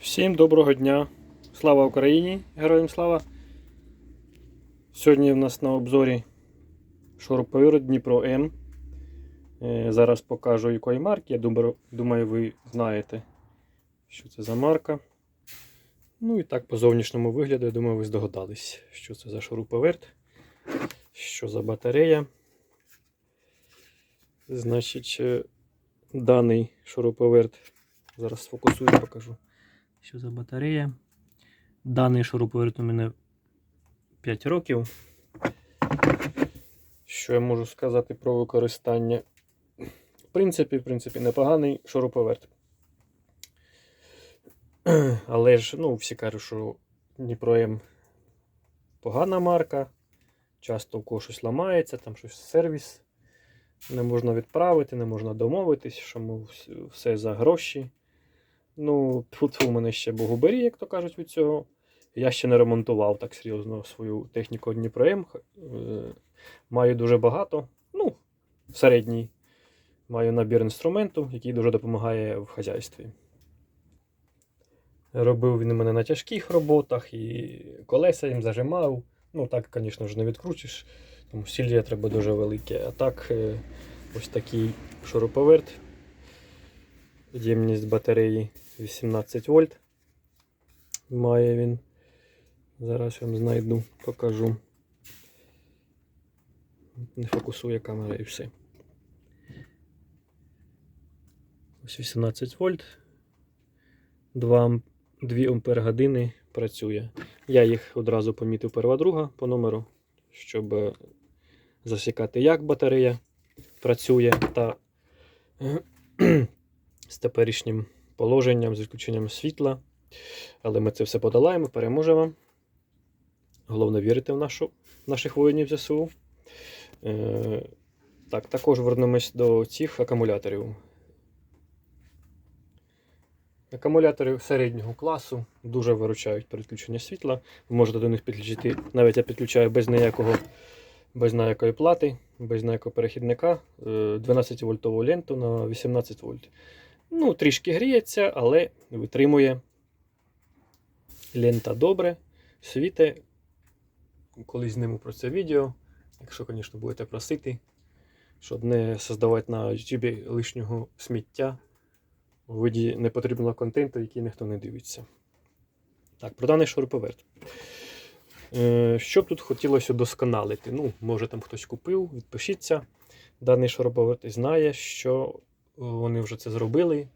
Всім доброго дня! Слава Україні! Героям слава! Сьогодні в нас на обзорі шуруповерт Дніпро М. Е, Зараз покажу якої марки. Я думаю, ви знаєте, що це за марка. Ну і так, по зовнішньому вигляду, я думаю, ви здогадались, що це за шуруповерт, що за батарея. Значить, е, даний шуруповерт. Зараз сфокусую, покажу. Що за батарея? Даний шуруповерт у мене 5 років. Що я можу сказати про використання? В принципі, в принципі, непоганий шуруповерт. Але ж, ну, всі кажуть, що Дніпро М погана марка. Часто у когось щось ламається, там щось сервіс не можна відправити, не можна домовитись, що мов, все за гроші. Ну, тут у мене ще богубері, як то кажуть, від цього. Я ще не ремонтував так серйозно свою техніку Дніпро М. Е, Маю дуже багато. Ну, середній. Маю набір інструменту, який дуже допомагає в хазяйстві. Робив він мене на тяжких роботах і колеса їм зажимав. Ну, так, звісно ж, не відкручиш, тому сілля треба дуже велике. А так, е, ось такий шуруповерт. Ємність батареї 18 вольт. Має він. Зараз я вам знайду, покажу. Не фокусує камера і все. Ось 18 вольт. 2, 2 ампер години працює. Я їх одразу помітив перва друга по номеру, щоб е, засікати, як батарея працює та з теперішнім положенням, з відключенням світла. Але ми це все подолаємо, переможемо. Головне вірити в нашу, наших воїнів ЗСУ. Е, так, також вернемось до цих акумуляторів. Акумулятори середнього класу дуже виручають при відключенні світла. Ви можете до них підключити, навіть я підключаю без ніякого, без ніякої плати, без ніякого перехідника 12 вольтову ленту на 18 вольт. Ну, трішки гріється, але витримує лента добре, світе. Колись зніму про це відео, якщо, звісно, будете просити, щоб не создавати на YouTube лишнього сміття у виді непотрібного контенту, який ніхто не дивиться. Так, про даний шуруповерт. Е, Що б тут хотілося удосконалити? Ну, може там хтось купив, відпишіться. Даний шуруповерт і знає, що вони вже це зробили,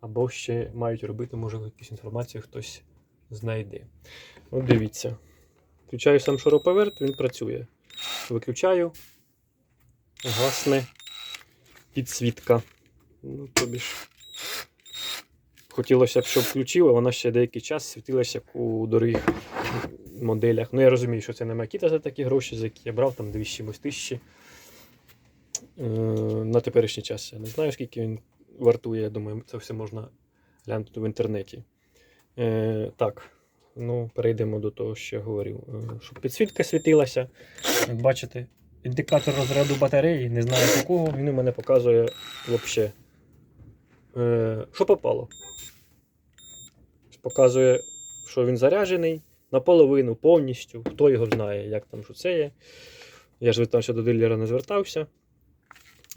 або ще мають робити, може, якусь інформацію хтось знайде. От дивіться. Включаю сам шуруповерт, він працює. Виключаю, гасне підсвітка. Ну, тобі ж. Хотілося б, щоб включила, вона ще деякий час світилася у дорогих моделях. Ну, я розумію, що це не Макіта за такі гроші, за які я брав, там 200 тисячі. Е, на теперішній час я не знаю, скільки він вартує. Я думаю, це все можна глянути в інтернеті. Е, так, ну, перейдемо до того, що я говорив. Е, щоб підсвітка світилася. Як бачите, індикатор розряду батареї, не знаю якого, він у мене показує взагалі. Що попало? Показує, що він заряджений наполовину, повністю. Хто його знає, як там що це є. Я ж там ще до дилера не звертався.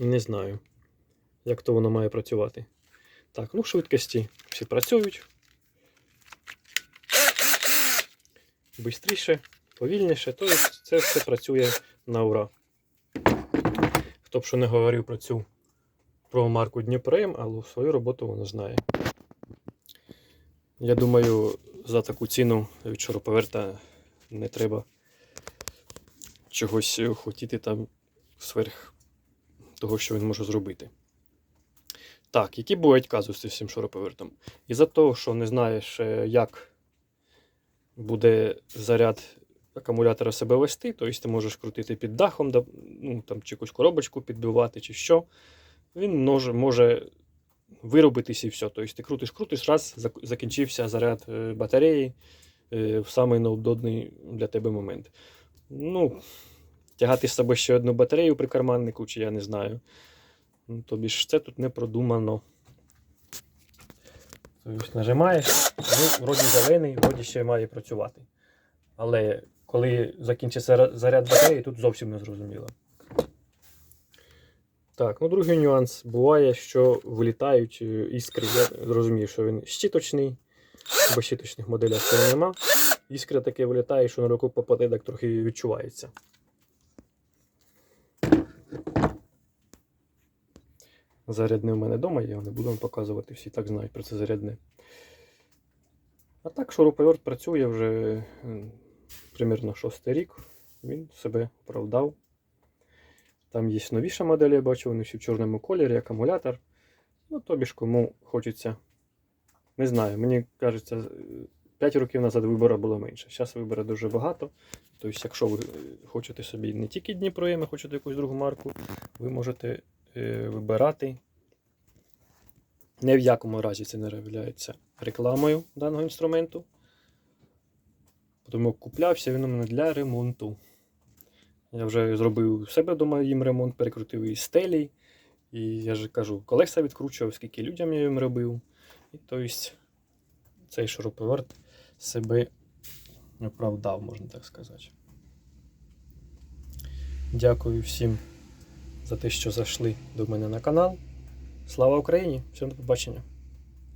Не знаю, як то воно має працювати. Так, ну швидкості всі працюють. Бистріше, повільніше, тобто це все працює на ура. Хто б що не говорив про цю про марку Дніпрем, але свою роботу воно знає. Я думаю, за таку ціну від шуруповерта не треба чогось хотіти там сверх того, що він може зробити. Так, які бувають казуси з цим шуруповертом? Із-за того, що не знаєш, е, як буде заряд акумулятора себе вести, тобто ти можеш крутити під дахом, ну, там, чи якусь коробочку підбивати, чи що. Він може, може виробитись і все. Тобто ти крутиш, крутиш, раз, закінчився заряд е, батареї е, в самий неудобний для тебе момент. Ну, тягати з собою ще одну батарею при карманнику, чи я не знаю. Ну, тобі ж це тут не продумано. Тобто нажимаєш, ну, вроді зелений, вроді ще має працювати. Але коли закінчиться заряд батареї, тут зовсім не зрозуміло. Так, ну другий нюанс. Буває, що вилітають е, іскри. Я зрозумію, що він щіточний, бо щіточних моделях цього нема. Іскра таке вилітає, що на руку попаде, так трохи відчувається. Зарядне в мене вдома, я не буду вам показувати, всі так знають про це зарядне. А так, шуруповерт працює вже м, примірно шостий рік. Він себе оправдав. Там є новіша модель, я бачу, вони всі в чорному кольорі, акумулятор. Ну, тобі ж кому хочеться. Не знаю, мені кажеться, 5 років назад вибору було менше. Зараз вибору дуже багато. Тобто, якщо ви е, хочете собі не тільки Дніпро а хочете якусь другу марку, ви можете вибирати. Ні в якому разі це не являється рекламою даного інструменту. Тому куплявся він у мене для ремонту. Я вже зробив у себе вдома їм ремонт, перекрутив і стелі. І я ж кажу, колеса відкручував, скільки людям я їм робив. І тобто цей шуруповерт себе оправдав, можна так сказати. Дякую всім за те, що зайшли до мене на канал. Слава Україні! Всім до побачення!